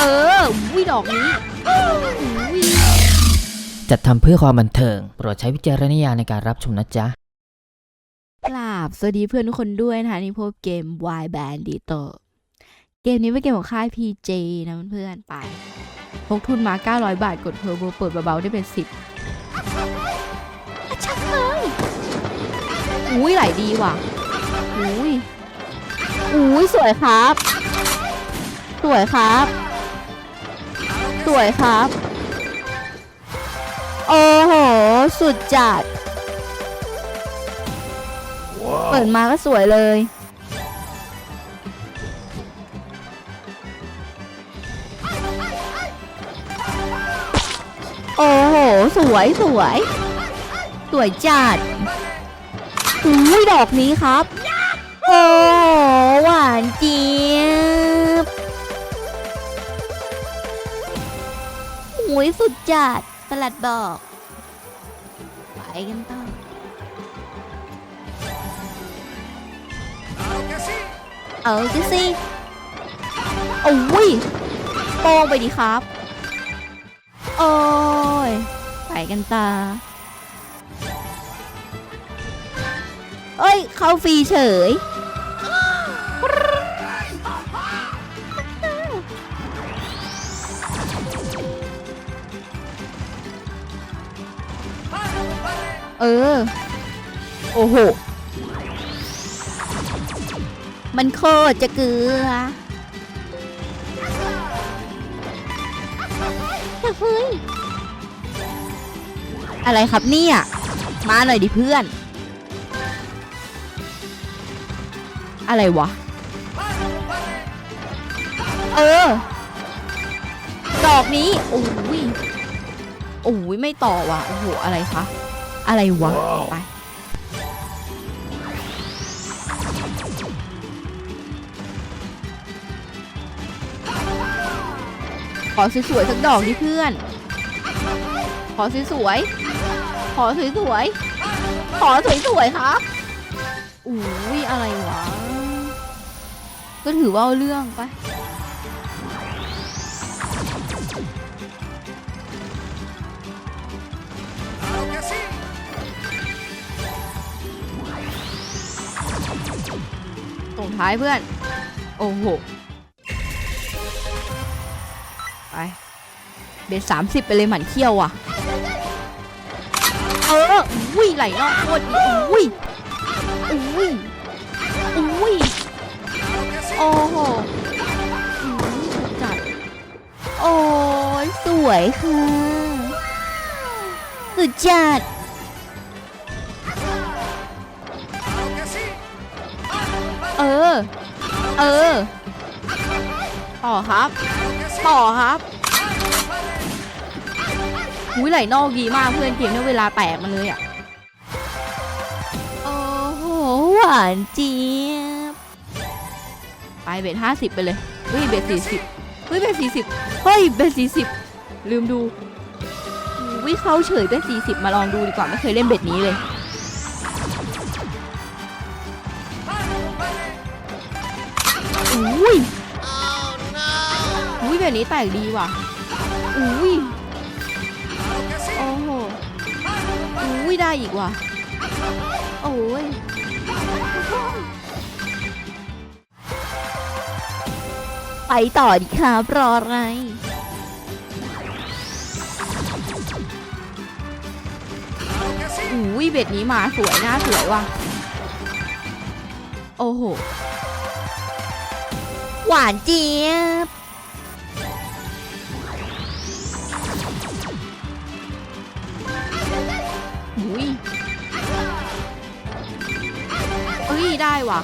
เออวิดอกนี้วิจัดทำเพื่อความบันเทิง โปรดใช้วิจารณญาณในการรับชมนะจ๊ะกราบสวัสดีเพื่อนทุกคนด้วยนะคะนี่พบเกม Y Bandito เกมนี้เป็นเกมของค่าย PJ นะเพื่อนๆไปพกทุนมา 900 บาท กดเทอร์โบเปิดเบาๆ ได้เป็น 10อะชักเลยอุ้ยไหลดีว่ะอุ้ยอุ้ยสวยครับ สวยครับส วยครับ โอ้โห สุดจัด เปิดมาก็สวยเลยโอ้โห สวยสวย สวยจัดอุ้ยดอกนี้ครับ โอ้หวาน ยสุดจัดประหลัดบอก ไปกันต่อเอาจะสิโอ้ยโป้งไปดีครับ โอ้ย ไปกันตาเอ้ย เข้าฟรีเฉย เออ โอ้โห มันโคตรจะเกลือเฮ้ยอะไรครับเนี่ย มาหน่อยดิเพื่อน อะไรวะ เออ ดอกนี้โอ้ยโอ้ยไม่ต่อว่ะ โอ้โห อะไรคะ อะไรวะ ไป ขอสวยๆสักดอกดิเพื่อน ขอสวยๆ ขอสวยๆ ขอสวยๆครับอุ้ยอะไรวะ ก็ถือว่าเอาเรื่องไป ท้ายเพื่อน โอ้โห ไป เบสสามสิบไปเลยหมันเที่ยวอะ เอออุ้ยไหลนอกโคตรดีอุ้ยอุ้ยอุ้ยโอ้โหสุดจัด โอ้ยสวยค่ะสุดจัด เออ เออ ต่อครับ ต่อครับอุ้ยไหลนอกดีมากเพื่อนเกมเนี่ยเวลาแตกมาเลยอะ โอ้โหหวานเจี๊ยบ ไปเบสห้าสิบไปเลย เฮ้ยเบสสี่สิบเฮ้ยเบสสี่สิบเฮ้ยเบสสี่สิบลืมดูวิเข้าเฉยเบสสี่สิบมาลองดูดีกว่าไม่เคยเล่นเบสนี้เลย อุ้ยอุ้ยแบบนี้แตกดีว่ะอุ้ยโอ้โหอุ้ยได้อีกว่ะโอ้ยไปต่อดิครับรออะไรอุ้ยเบ็ดนี้มาสวยหน้าสวยว่ะ โอ้โห หวานเจี๊ยบอุ้ยเอ้ย ได้ว่ะ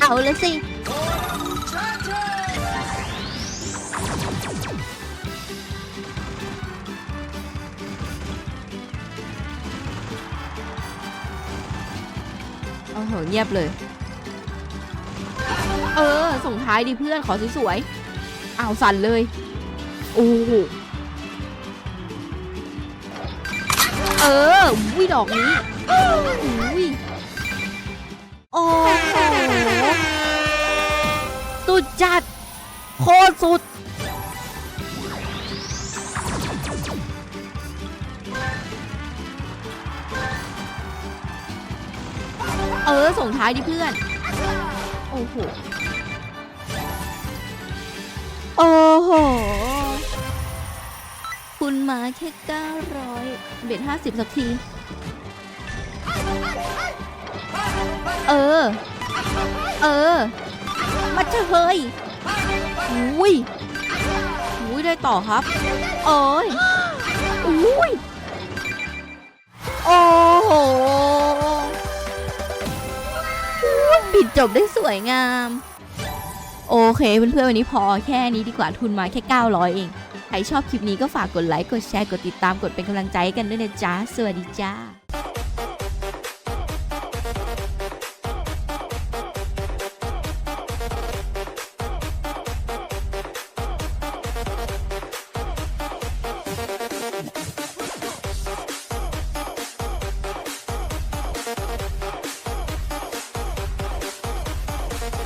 เอาเลยสิ โอ้โห เงียบเลย เออ ส่งท้ายดิเพื่อนขอสวยๆอ้าวสั่นเลย โอ้โหเออวิดอกนี้อุ้ยโอ้โหสุดจัด โคตรสุด เออ ส่งท้ายดิเพื่อน อ้โห โอ้โห คุณมาแค่900เบ็ด50สักที เออ เออ มาเถอะเฮ้ยอุ้ยอุ้ยได้ต่อครับโอ้ยอุ้ยโอ้โห จบได้สวยงาม โอเคเพื่อนๆวันนี้พอแค่นี้ดีกว่าทุนมาแค่ 900 เอง ใครชอบคลิปนี้ก็ฝากกดไลค์ กดแชร์ กดติดตาม กดเป็นกำลังใจกันด้วยนะจ๊ะ สวัสดีจ้า